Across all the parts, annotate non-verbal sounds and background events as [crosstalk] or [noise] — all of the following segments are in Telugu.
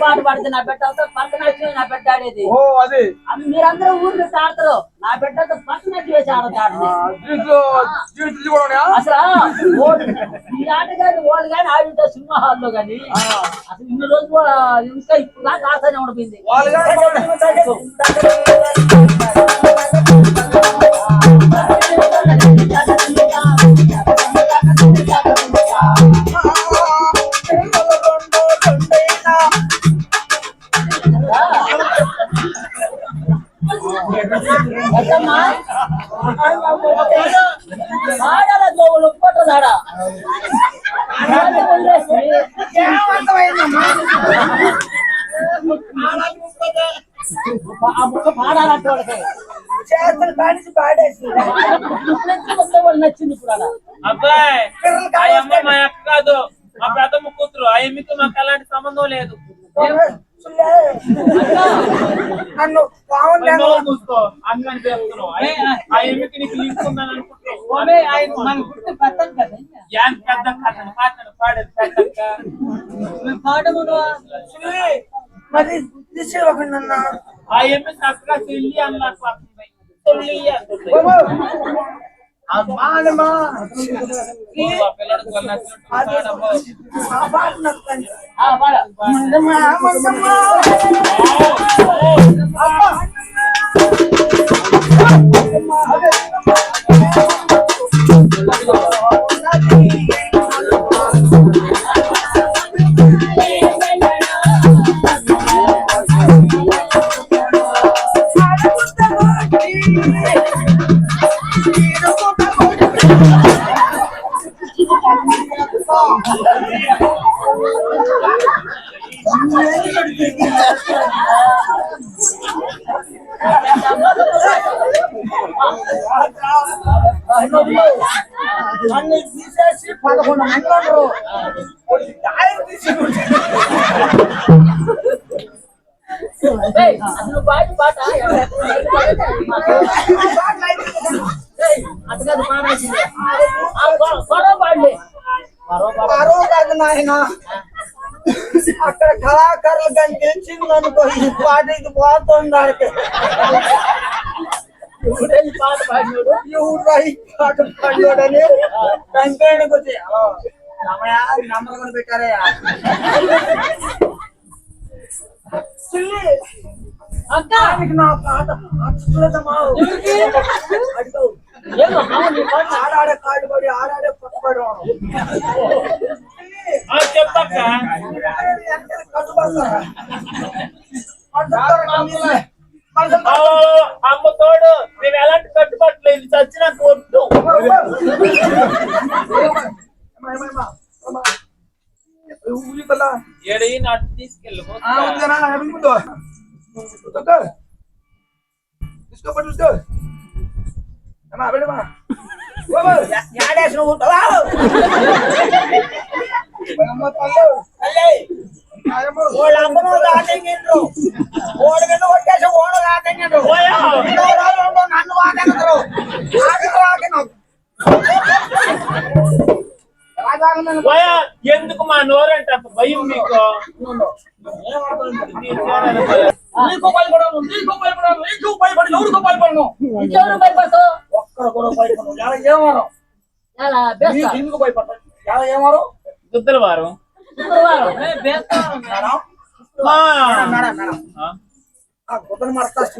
పాట పాడితే నా బిడ్డ నా బిడ్డ ఆడేది. అది. మీరందరూ ఊర్లో ఆడతారు నా బిడ్డ పక్కనట్టు వేసి ఆడతా ఆడది దీంట్లో దీంట్లో కూడా అసలు ఈ ఆట కానీ వాళ్ళు కానీ ఆడుంటారు సినిమా హాల్లో కానీ అసలు ఇన్ని రోజులు ఇంకా ఇప్పుడు దాకా ఆడతానే ఉండిపోయింది. ఆడాలా గోవులు ఆడ ఆ ముక్క పాడాలంటే వాళ్ళకి చేతులు కానిసి పాడేసి వాళ్ళు నచ్చింది ఇప్పుడు అలా అబ్బాయి మా అక్క కాదు. మా ప్రథమ కూతురు. ఆ ఎమ్మికి మాకు అలాంటి సంబంధం లేదు. నన్ను పావులు మరి తీసేవకుండా ఆ ఎమ్మి చక్కగా చెల్లి అన్నారు ಮಾಡ అక్కడ కళాకారులు కానీ తెలిసింది అనుకో ఈ పాట ఇది పోతుంది నా పాట నచ్చలేదమ్మా అడిగావు ఏమో మామ నీ పాట ఆడాడే కాడు పడి ఆడాడే పక్కబడి ఏడీ నాటు తీసుకెళ్ళు యాడేసిన ఊటవా వాళ్ళ అమ్మను రాకంగిండ్రు ఓడి మీద కొట్టేసి ఓడు రాకంగిండ్రు నీకు భయపడను నీకు భయపడను నీకు భయపడి ఎవరికి భయపడను. ఇంకెవరు భయపడతావు? ఒక్కడ కూడా భయపడను. ఎలా ఏమారు? ఎలా బేస్తా? నీకు భయపడతాను ఎలా ఏమారు? గుద్దల వారం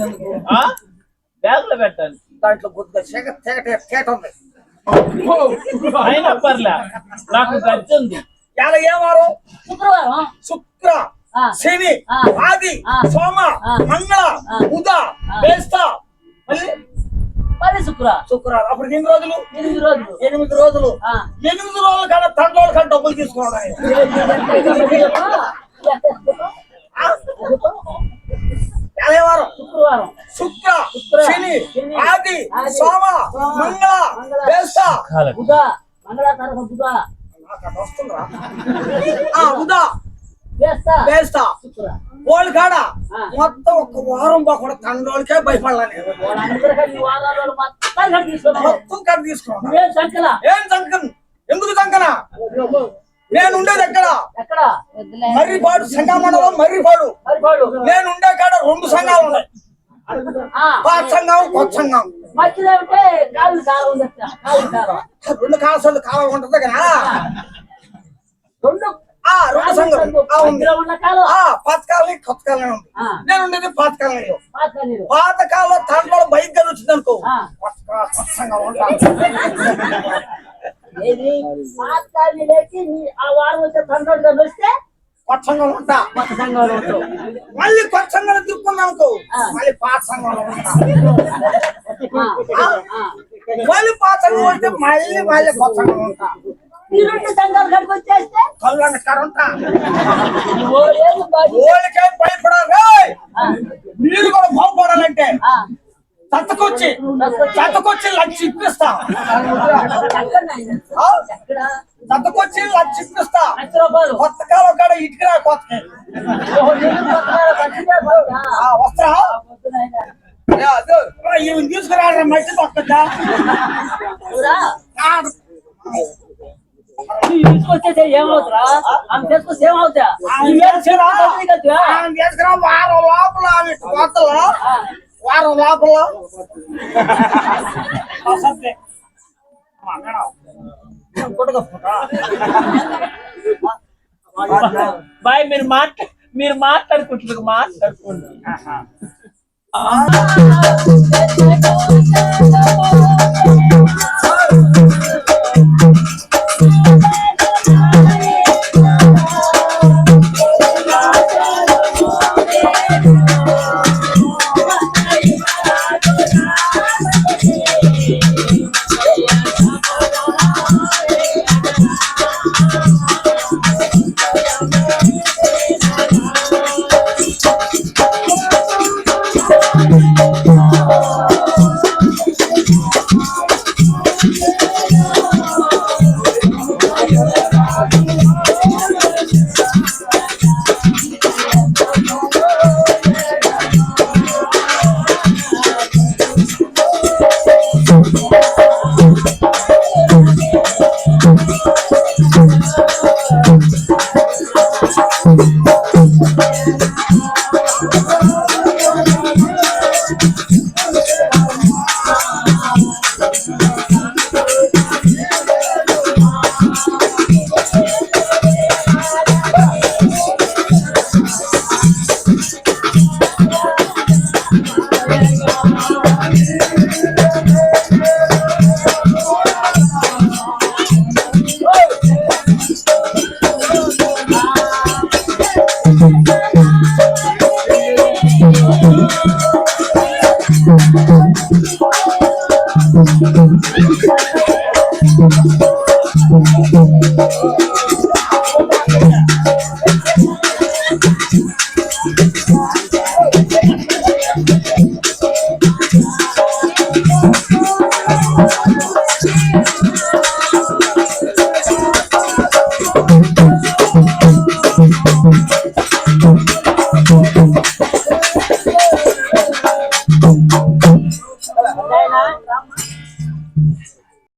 ఎందుకు ఆ? బ్యాగ్లో పెట్టాలి. దాంట్లో గుద్ద చీట ఉంది. అయినా పర్లే. నాకు గజ్జి ఉంది శుక్రవారం. శుక్ర. శని. ఆది. సోమ. మంగళ. బుధ బేస్త మళ్ళీ? శుక్రవారం అప్పుడు ఎన్ని రోజులు? ఎనిమిది రోజులు. ఎనిమిది రోజులు. ఆ. ఎనిమిది రోజుల కాడ తండ్రుల కాడ డబ్బులు తీసుకోవడం శుక్రవారం. శుక్ర శుక్ర, శని ఆది సోమ మంగళ బుధ బుధ. బుధ. వేస్తా బేస్త వాళ్ళు కాడ. మొత్తం ఒక వారం బాకుండా తండ్రులకే భయపడాలి మొత్తం కాడ సంఖ్యల ఏం సంకన్ ఎందుకు సంకన నేను ఉండేది ఎక్కడ? మర్రిపాడు సంఘమండలం మర్రిపాడు. మరిపాడు నేను ఉండే కాడ రెండు సంఘాలు ఉన్నాయి. ఆ, పాత సంఘం కొత్త సంఘం. రెండు కాలసాలు కాలం ఉంటది కదా. రెండు రెండు సంఘం. ఉంది. మధ్యలో ఉన్న కాలం. ఆ పాత కాలం కొత్త ఉంది. నేను ఉండేది పాత కాలంలో పాత కాలంలో తండ్రులు గాని వచ్చింది అనుకో. కొత్త [laughs] ఉంటా. కొత్త సంఘంలో మళ్ళీ కొత్త సంఘం తిప్పుకున్నాం అనుకో. మళ్ళీ పాత సంఘంలో ఉంటా. మళ్ళీ పాత సంఘం వస్తే మళ్ళీ మళ్ళీ కొత్త సంఘం ఉంటా. ఈ రెండు సంఘాలు కడికి వచ్చేస్తే కళ్ళని కరంటా. ఓళ్ళకే భయపడాలి మీరు కూడా బాగుపడాలంటే. తత్తకొచ్చి తత్తకొచ్చి లక్ష ఇప్పిస్తా. తత్తకొచ్చి లక్ష ఇప్పిస్తా. కొత్త కాలం కాడ ఇటుకరా కొత్త. ఈమె తీసుకురారా మట్టి పక్కదా ఊరా, ఈ తీసుకొచ్చేస్తే ఏమవుతురా ఆమె తీసుకొస్తే ఏమవుతా ఈ మీద తీసుకురా బదిలీ కట్టువా? ఆమె తీసుకురా వారం లోపల ఆమె కొత్తలో ఆ, వారం లోపల అసత్తే. మా మేడం. కొట్టుకోపోతా. బాయ్ మీరు మాట్లా మీరు మాట్లాడుకుంటున్నారు మాట్లాడుకోండి